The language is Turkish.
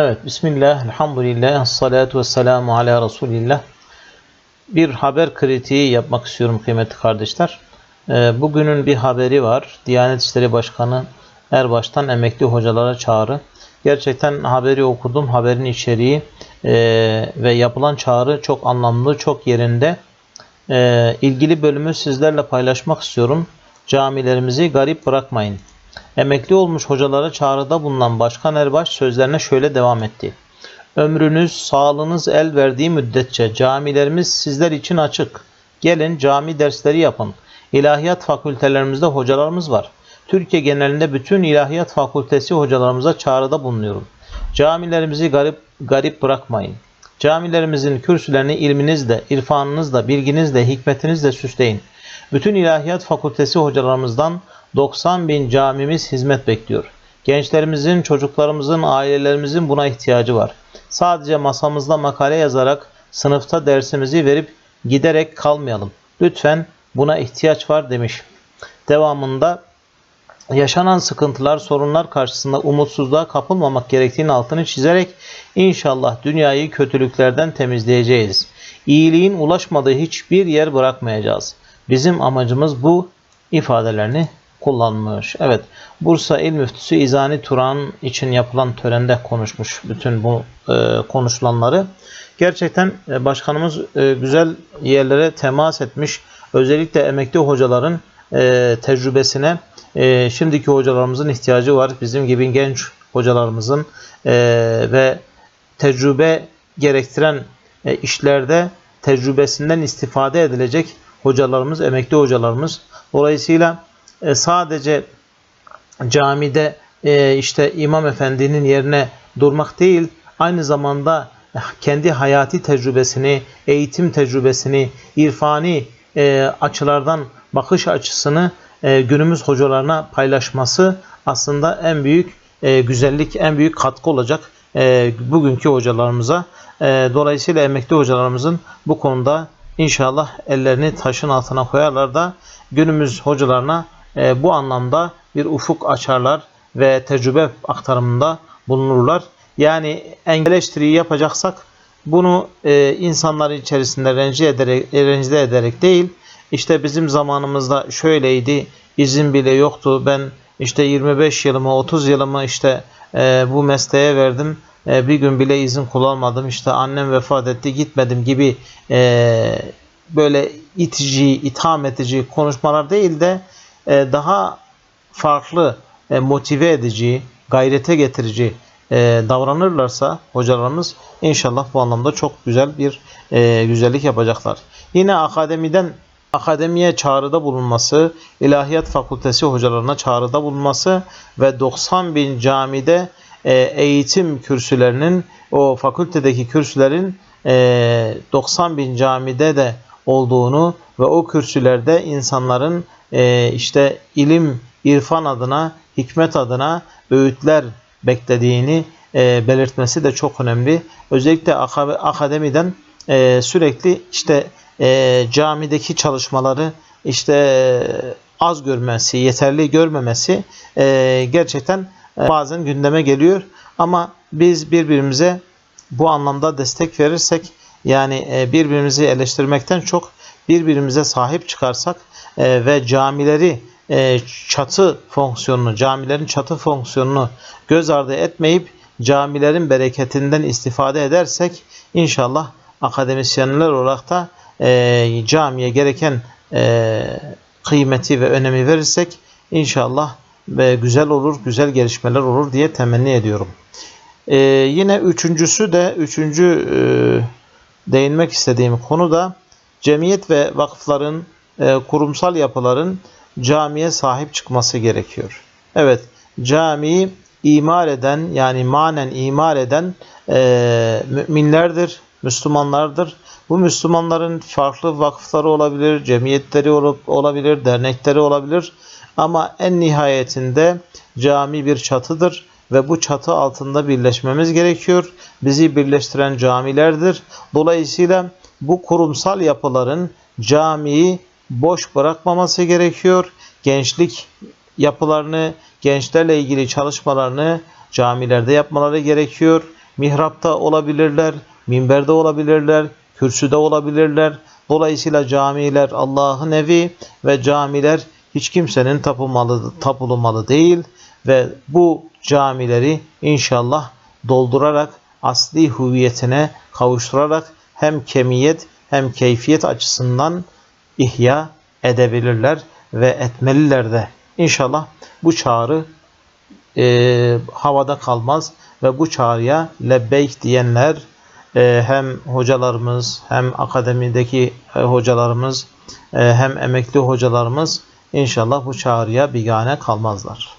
Evet, Bismillah, Elhamdülillah, Salatu ve Selamu ala Resulillah. Bir haber kritiği yapmak istiyorum kıymetli kardeşler. Ee, Bugünün bir haberi var. Diyanet İşleri Başkanı Erbaş'tan emekli hocalara çağrı. Gerçekten haberi okudum. Haberin içeriği e, ve yapılan çağrı çok anlamlı, çok yerinde. Ee, ilgili bölümü sizlerle paylaşmak istiyorum. Camilerimizi garip bırakmayın. Emekli olmuş hocalara çağrıda bulunan Başkan Erbaş sözlerine şöyle devam etti. Ömrünüz, sağlığınız el verdiği müddetçe camilerimiz sizler için açık. Gelin cami dersleri yapın. İlahiyat fakültelerimizde hocalarımız var. Türkiye genelinde bütün ilahiyat fakültesi hocalarımıza çağrıda bulunuyorum. Camilerimizi garip garip bırakmayın. Camilerimizin kürsülerini ilminizle, irfanınızla, bilginizle, hikmetinizle süsleyin. Bütün ilahiyat fakültesi hocalarımızdan 90 bin camimiz hizmet bekliyor. Gençlerimizin, çocuklarımızın, ailelerimizin buna ihtiyacı var. Sadece masamızda makale yazarak sınıfta dersimizi verip giderek kalmayalım. Lütfen buna ihtiyaç var demiş. Devamında yaşanan sıkıntılar, sorunlar karşısında umutsuzluğa kapılmamak gerektiğini altını çizerek inşallah dünyayı kötülüklerden temizleyeceğiz. İyiliğin ulaşmadığı hiçbir yer bırakmayacağız. Bizim amacımız bu ifadelerini kullanmış. Evet, Bursa İl Müftüsü İzani Turan için yapılan törende konuşmuş bütün bu e, konuşulanları. Gerçekten e, başkanımız e, güzel yerlere temas etmiş. Özellikle emekli hocaların e, tecrübesine e, şimdiki hocalarımızın ihtiyacı var. Bizim gibi genç hocalarımızın e, ve tecrübe gerektiren e, işlerde tecrübesinden istifade edilecek hocalarımız, emekli hocalarımız. Dolayısıyla e, sadece camide e, işte imam efendinin yerine durmak değil, aynı zamanda kendi hayati tecrübesini, eğitim tecrübesini, irfani e, açılardan bakış açısını e, günümüz hocalarına paylaşması aslında en büyük e, güzellik, en büyük katkı olacak e, bugünkü hocalarımıza. E, dolayısıyla emekli hocalarımızın bu konuda inşallah ellerini taşın altına koyarlar da günümüz hocalarına e, bu anlamda bir ufuk açarlar ve tecrübe aktarımında bulunurlar. Yani engel eleştiriyi yapacaksak bunu e, insanların içerisinde rencide ederek, rencide ederek değil, işte bizim zamanımızda şöyleydi, izin bile yoktu, ben işte 25 yılımı, 30 yılımı işte e, bu mesleğe verdim, e, bir gün bile izin kullanmadım, işte annem vefat etti, gitmedim gibi e, böyle itici, itham edici konuşmalar değil de e, daha farklı, motive edici, gayrete getirici davranırlarsa hocalarımız inşallah bu anlamda çok güzel bir güzellik yapacaklar. Yine akademiden akademiye çağrıda bulunması, ilahiyat fakültesi hocalarına çağrıda bulunması ve 90 bin camide eğitim kürsülerinin o fakültedeki kürsülerin e, 90 bin camide de olduğunu ve o kürsülerde insanların e, işte ilim, irfan adına, hikmet adına öğütler beklediğini e, belirtmesi de çok önemli. Özellikle akademiden e, sürekli işte e, camideki çalışmaları işte az görmesi, yeterli görmemesi e, gerçekten e, bazen gündeme geliyor. Ama biz birbirimize bu anlamda destek verirsek yani e, birbirimizi eleştirmekten çok birbirimize sahip çıkarsak e, ve camileri e, çatı fonksiyonunu, camilerin çatı fonksiyonunu göz ardı etmeyip camilerin bereketinden istifade edersek inşallah akademisyenler olarak da e, camiye gereken e, kıymeti ve önemi verirsek inşallah ve güzel olur, güzel gelişmeler olur diye temenni ediyorum. E, yine üçüncüsü de üçüncü e, değinmek istediğim konu da cemiyet ve vakıfların, e, kurumsal yapıların camiye sahip çıkması gerekiyor. Evet, camiyi imar eden yani manen imar eden e, müminlerdir, Müslümanlardır. Bu Müslümanların farklı vakıfları olabilir, cemiyetleri olabilir, dernekleri olabilir. Ama en nihayetinde cami bir çatıdır ve bu çatı altında birleşmemiz gerekiyor. Bizi birleştiren camilerdir. Dolayısıyla bu kurumsal yapıların camiyi boş bırakmaması gerekiyor. Gençlik yapılarını, gençlerle ilgili çalışmalarını camilerde yapmaları gerekiyor. mihrapta olabilirler, minberde olabilirler, kürsüde olabilirler. Dolayısıyla camiler Allah'ın evi ve camiler hiç kimsenin tapılmalı, tapılmalı değil ve bu camileri inşallah doldurarak asli hüviyetine kavuşturarak hem kemiyet hem keyfiyet açısından ihya edebilirler ve etmeliler de. İnşallah bu çağrı e, havada kalmaz ve bu çağrıya lebbeyk diyenler hem hocalarımız hem akademideki e, hocalarımız e, hem emekli hocalarımız inşallah bu çağrıya bigane kalmazlar.